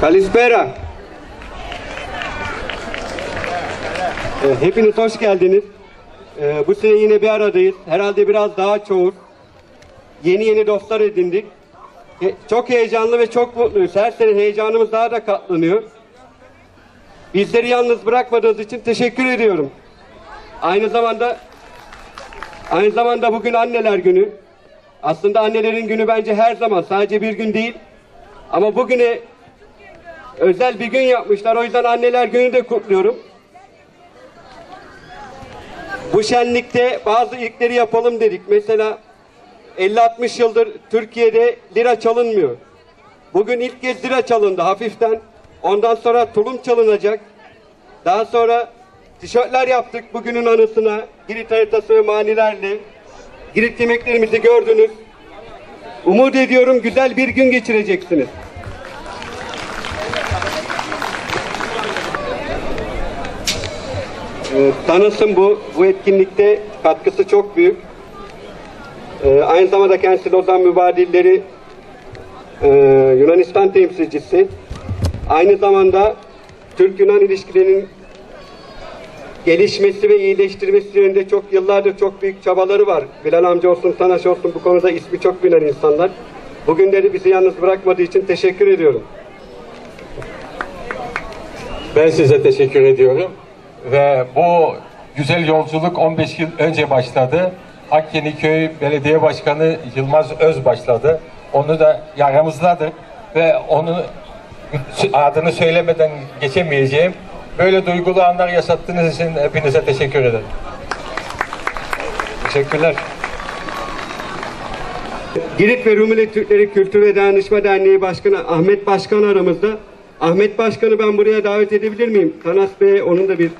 Kalispera. Ee, Hepiniz hoş geldiniz. Ee, Bu sene yine bir aradayız. Herhalde biraz daha çoğul. Yeni yeni dostlar edindik. He- Çok heyecanlı ve çok mutluyuz. Her sene heyecanımız daha da katlanıyor. Bizleri yalnız bırakmadığınız için teşekkür ediyorum. Aynı zamanda aynı zamanda bugün anneler günü. Aslında annelerin günü bence her zaman sadece bir gün değil. Ama bugüne özel bir gün yapmışlar. O yüzden anneler günü de kutluyorum. Bu şenlikte bazı ilkleri yapalım dedik. Mesela 50-60 yıldır Türkiye'de lira çalınmıyor. Bugün ilk kez lira çalındı hafiften. Ondan sonra tulum çalınacak. Daha sonra tişörtler yaptık bugünün anısına. Girit haritası ve manilerle. Girit yemeklerimizi gördünüz. Umut ediyorum güzel bir gün geçireceksiniz. Tanısın bu. Bu etkinlikte katkısı çok büyük. Ee, aynı zamanda kendisi Lozan Mübadilleri e, Yunanistan temsilcisi. Aynı zamanda Türk-Yunan ilişkilerinin gelişmesi ve iyileştirmesi yönünde çok yıllardır çok büyük çabaları var. Bilal amca olsun, Tanaş olsun bu konuda ismi çok bilinen insanlar. Bugünleri bizi yalnız bırakmadığı için teşekkür ediyorum. Ben size teşekkür ediyorum. Ve bu güzel yolculuk 15 yıl önce başladı. Hakkeniköy Belediye Başkanı Yılmaz Öz başladı. Onu da yaramızdadır. Ve onu adını söylemeden geçemeyeceğim. Böyle duygulu anlar yaşattığınız için hepinize teşekkür ederim. Teşekkürler. Girit ve Rumeli Türkleri Kültür ve Dayanışma Derneği Başkanı Ahmet Başkan aramızda. Ahmet Başkan'ı ben buraya davet edebilir miyim? Tanas Bey onun da bir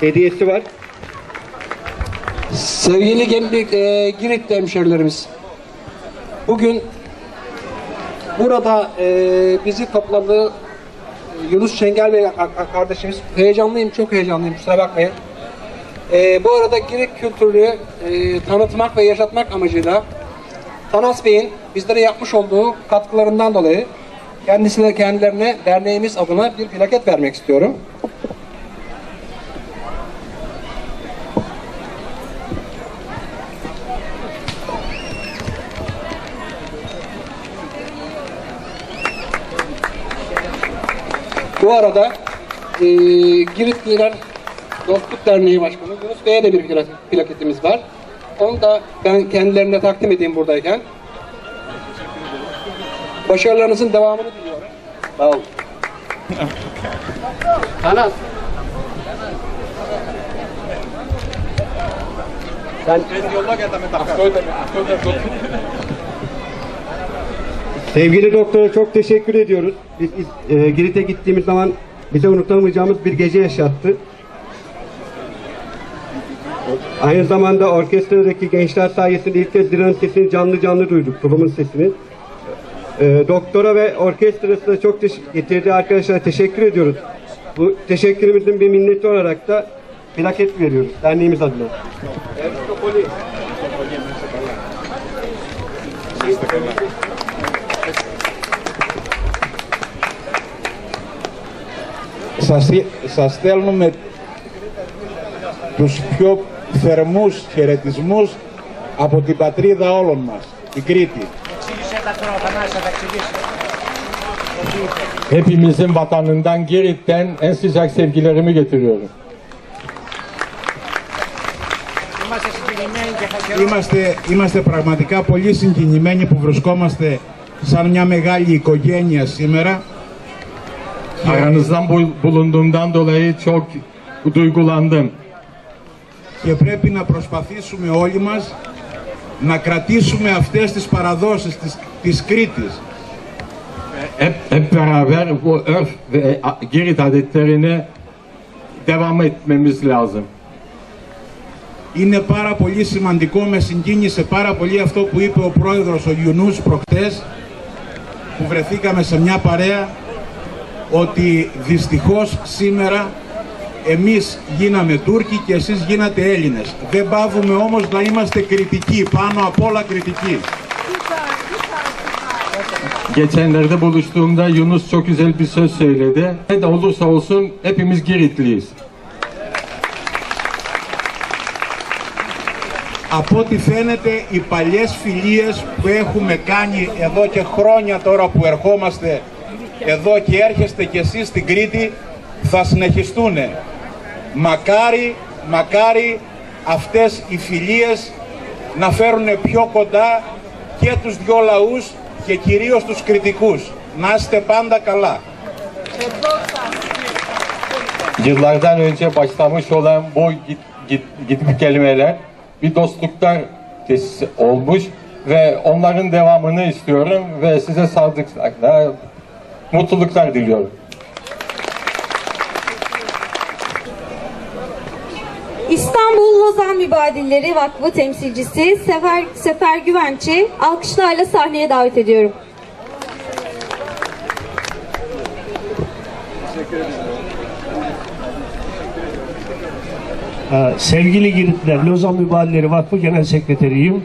hediyesi var. Sevgili Gemlik, e, Giritli hemşerilerimiz, bugün burada e, bizi topladığı e, Yunus Çengel Bey kardeşimiz, heyecanlıyım, çok heyecanlıyım, kusura bakmayın. E, bu arada Girit kültürünü e, tanıtmak ve yaşatmak amacıyla Tanas Bey'in bizlere yapmış olduğu katkılarından dolayı kendisine kendilerine derneğimiz adına bir plaket vermek istiyorum. Bu arada e, Giritliler Dostluk Derneği Başkanı Yunus Bey'e de bir plak- plaketimiz var. Onu da ben kendilerine takdim edeyim buradayken. Başarılarınızın devamını diliyorum. Sağ olun. Tanas. Sen Sevgili doktora çok teşekkür ediyoruz. Biz e, Girit'e gittiğimiz zaman bize unutamayacağımız bir gece yaşattı. Aynı zamanda orkestradaki gençler sayesinde ilk kez Dilan'ın sesini canlı canlı duyduk, tulumun sesini. E, doktora ve orkestrasına çok getirdiği arkadaşlara teşekkür ediyoruz. Bu teşekkürümüzün bir minneti olarak da plaket veriyoruz derneğimiz adına. Σας, σας στέλνουμε τους πιο θερμούς χαιρετισμούς από την πατρίδα όλων μας, την Κρήτη. Hepimizin vatanından Girit'ten en sıcak sevgilerimi getiriyorum. Είμαστε, είμαστε πραγματικά πολύ συγκινημένοι που βρισκόμαστε σαν μια μεγάλη οικογένεια σήμερα Aranızdan bul- bulunduğumdan dolayı çok duygulandım. και πρέπει να προσπαθήσουμε όλοι μας να κρατήσουμε αυτές τις παραδόσεις της, της Κρήτης. Hep, hep beraber bu örf ve a- Girit adetlerine devam etmemiz lazım. Είναι πάρα πολύ σημαντικό, με συγκίνησε πάρα πολύ αυτό που είπε ο πρόεδρος ο Γιουνούς προχτές που βρεθήκαμε σε μια παρέα ότι δυστυχώς σήμερα εμείς γίναμε Τούρκοι και εσείς γίνατε Έλληνες. Δεν πάβουμε όμως να είμαστε κριτικοί, πάνω απ' όλα κριτικοί. geçenlerde buluştuğumda Yunus çok güzel bir söz söyledi. Ne de olursa olsun hepimiz Giritliyiz. Από ό,τι φαίνεται οι παλιές φιλίες που έχουμε κάνει εδώ και χρόνια τώρα που ερχόμαστε εδώ και έρχεστε κι εσείς στην Κρήτη θα συνεχιστούν. Μακάρι, μακάρι αυτές οι φιλίες να φέρουν πιο κοντά και τους δυο λαούς και κυρίως τους κριτικούς. Να είστε πάντα καλά. Yıllardan önce başlamış olan bu git, git, gidip gelmeler bir dostluklar tesisi olmuş ve onların devamını istiyorum ve size sağlıklar, mutluluklar diliyorum. İstanbul Lozan Mübadilleri Vakfı temsilcisi Sefer, Sefer Güvenç'i alkışlarla sahneye davet ediyorum. Ee, Sevgili Giritler, Lozan Mübadilleri Vakfı Genel Sekreteriyim.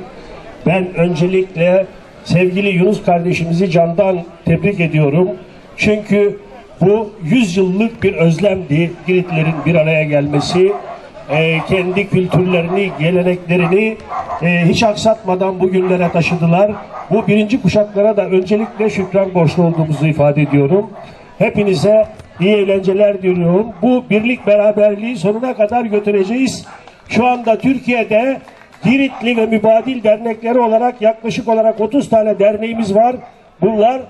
Ben öncelikle sevgili Yunus kardeşimizi candan tebrik ediyorum. Çünkü bu 100 yıllık bir özlemdi Giritlerin bir araya gelmesi. Ee, kendi kültürlerini, geleneklerini e, hiç aksatmadan bugünlere taşıdılar. Bu birinci kuşaklara da öncelikle şükran borçlu olduğumuzu ifade ediyorum. Hepinize iyi eğlenceler diliyorum. Bu birlik beraberliği sonuna kadar götüreceğiz. Şu anda Türkiye'de Giritli ve Mübadil dernekleri olarak yaklaşık olarak 30 tane derneğimiz var. Bunlar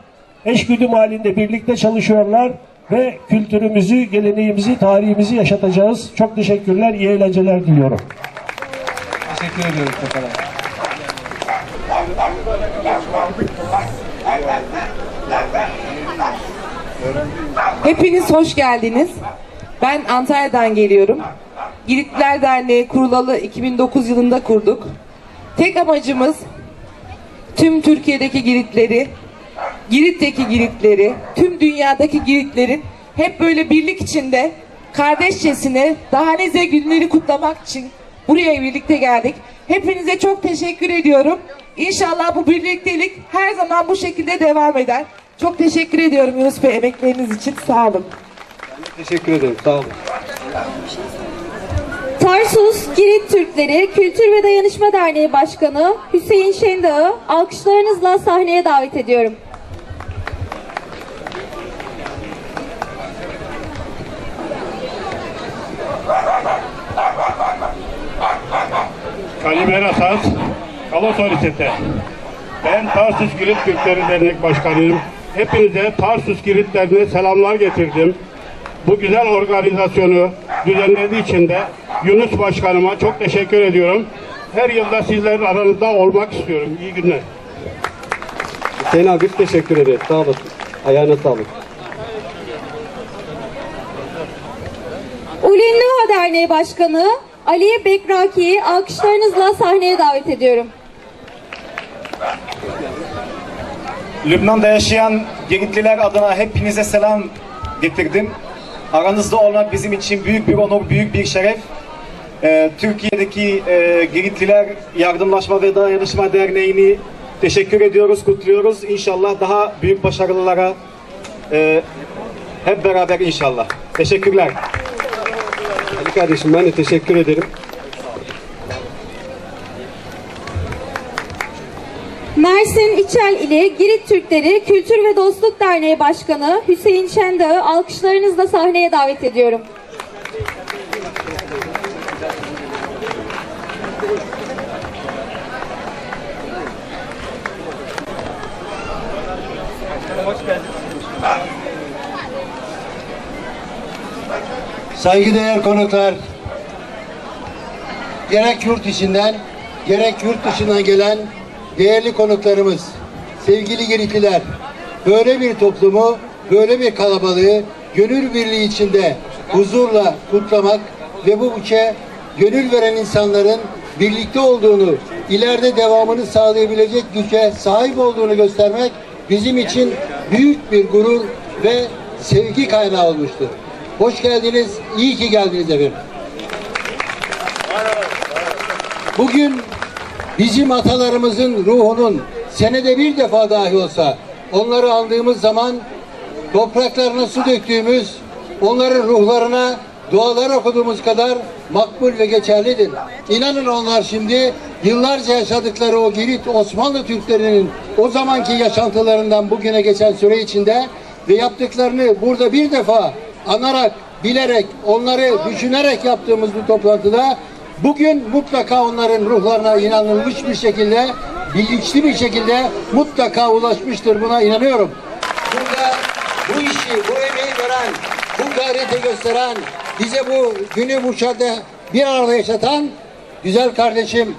eşgüdüm halinde birlikte çalışıyorlar ve kültürümüzü, geleneğimizi, tarihimizi yaşatacağız. Çok teşekkürler, iyi eğlenceler diliyorum. Teşekkür ediyoruz Sefer abi. Hepiniz hoş geldiniz. Ben Antalya'dan geliyorum. Giritliler Derneği kurulalı 2009 yılında kurduk. Tek amacımız tüm Türkiye'deki Giritleri, Girit'teki Giritleri, tüm dünyadaki Giritlerin hep böyle birlik içinde kardeşçesine daha nice günleri kutlamak için buraya birlikte geldik. Hepinize çok teşekkür ediyorum. İnşallah bu birliktelik her zaman bu şekilde devam eder. Çok teşekkür ediyorum Yunus Bey emekleriniz için. Sağ olun. Teşekkür ederim. Sağ olun. Tarsus Girit Türkleri Kültür ve Dayanışma Derneği Başkanı Hüseyin Şendağ'ı alkışlarınızla sahneye davet ediyorum. Kalimera Saz, Kalosolisete. Ben Tarsus Girit Türkleri Dernek Başkanıyım. Hepinize Tarsus Girit Derneği'ne selamlar getirdim. Bu güzel organizasyonu düzenlediği için de Yunus Başkanıma çok teşekkür ediyorum. Her yılda sizlerin aranızda olmak istiyorum. İyi günler. Hüseyin abi teşekkür ederiz. Sağ olasın. Ayağına sağlık. Ulinnuha Derneği Başkanı Aliye Bekraki'yi alkışlarınızla sahneye davet ediyorum. Lübnan'da yaşayan Giritliler adına hepinize selam getirdim. Aranızda olmak bizim için büyük bir onur, büyük bir şeref. Ee, Türkiye'deki e, Giritliler Yardımlaşma ve Dayanışma Derneği'ni teşekkür ediyoruz, kutluyoruz. İnşallah daha büyük başarılara e, hep beraber inşallah. Teşekkürler. Kardeşim ben de teşekkür ederim. Mersin İçel ili Girit Türkleri Kültür ve Dostluk Derneği Başkanı Hüseyin Şendağ'ı alkışlarınızla sahneye davet ediyorum. Saygıdeğer konuklar, gerek yurt içinden gerek yurt dışından gelen değerli konuklarımız, sevgili Giritliler, böyle bir toplumu, böyle bir kalabalığı gönül birliği içinde huzurla kutlamak ve bu ülke gönül veren insanların birlikte olduğunu, ileride devamını sağlayabilecek güce sahip olduğunu göstermek bizim için büyük bir gurur ve sevgi kaynağı olmuştur. Hoş geldiniz, iyi ki geldiniz efendim. Bugün bizim atalarımızın ruhunun senede bir defa dahi olsa onları aldığımız zaman topraklarına su döktüğümüz, onların ruhlarına dualar okuduğumuz kadar makbul ve geçerlidir. İnanın onlar şimdi yıllarca yaşadıkları o Girit Osmanlı Türklerinin o zamanki yaşantılarından bugüne geçen süre içinde ve yaptıklarını burada bir defa anarak, bilerek, onları düşünerek yaptığımız bu toplantıda bugün mutlaka onların ruhlarına inanılmış bir şekilde, bilinçli bir şekilde mutlaka ulaşmıştır. Buna inanıyorum. Burada bu işi, bu emeği veren, bu gayreti gösteren, bize bu günü bu şartta bir arada yaşatan güzel kardeşim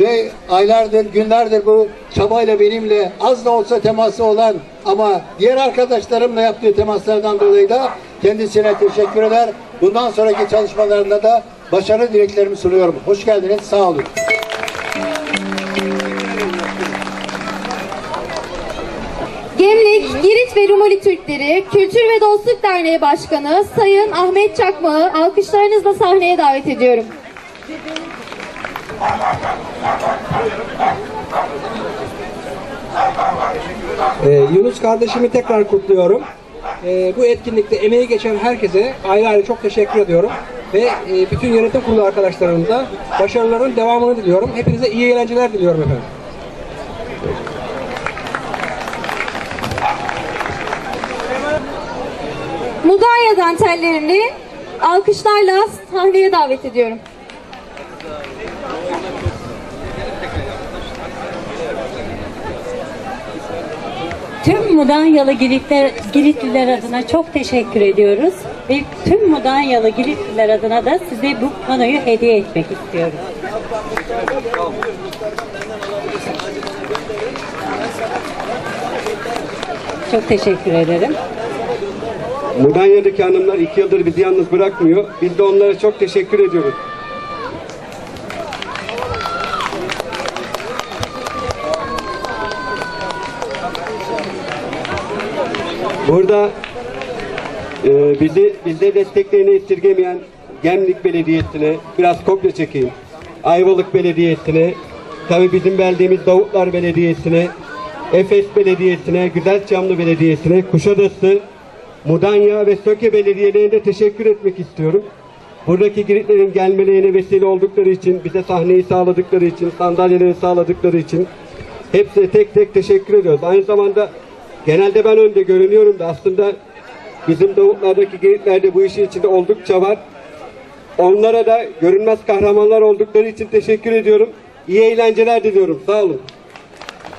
ve aylardır, günlerdir bu çabayla benimle az da olsa teması olan ama diğer arkadaşlarımla yaptığı temaslardan dolayı da kendisine teşekkür eder. Bundan sonraki çalışmalarında da başarı dileklerimi sunuyorum. Hoş geldiniz, sağ olun. Gemlik, Girit ve Rumeli Türkleri Kültür ve Dostluk Derneği Başkanı Sayın Ahmet Çakmak'ı alkışlarınızla sahneye davet ediyorum. Ee, Yunus kardeşimi tekrar kutluyorum. Ee, bu etkinlikte emeği geçen herkese ayrı ayrı çok teşekkür ediyorum. Ve e, bütün yönetim kurulu arkadaşlarımıza başarıların devamını diliyorum. Hepinize iyi eğlenceler diliyorum efendim. Mudanya dantellerini alkışlarla sahneye davet ediyorum. Tüm Mudanyalı Giritler, Giritliler adına çok teşekkür ediyoruz. Ve tüm Mudanyalı Giritliler adına da size bu panoyu hediye etmek istiyorum. Çok teşekkür ederim. Mudanya'daki hanımlar iki yıldır bizi yalnız bırakmıyor. Biz de onlara çok teşekkür ediyoruz. Burada e, bizi bizde desteklerini esirgemeyen Gemlik Belediyesi'ne biraz kopya çekeyim. Ayvalık Belediyesi'ne, tabi bizim verdiğimiz Davutlar Belediyesi'ne, Efes Belediyesi'ne, Güzelçamlı Belediyesi'ne, Kuşadası, Mudanya ve Söke belediyelerine teşekkür etmek istiyorum. Buradaki Giritlerin gelmelerine vesile oldukları için, bize sahneyi sağladıkları için, sandalyeleri sağladıkları için hepsine tek tek teşekkür ediyoruz. Aynı zamanda genelde ben önde görünüyorum da aslında bizim Davutlardaki Giritler bu işin içinde oldukça var. Onlara da görünmez kahramanlar oldukları için teşekkür ediyorum. İyi eğlenceler diliyorum. Sağ olun.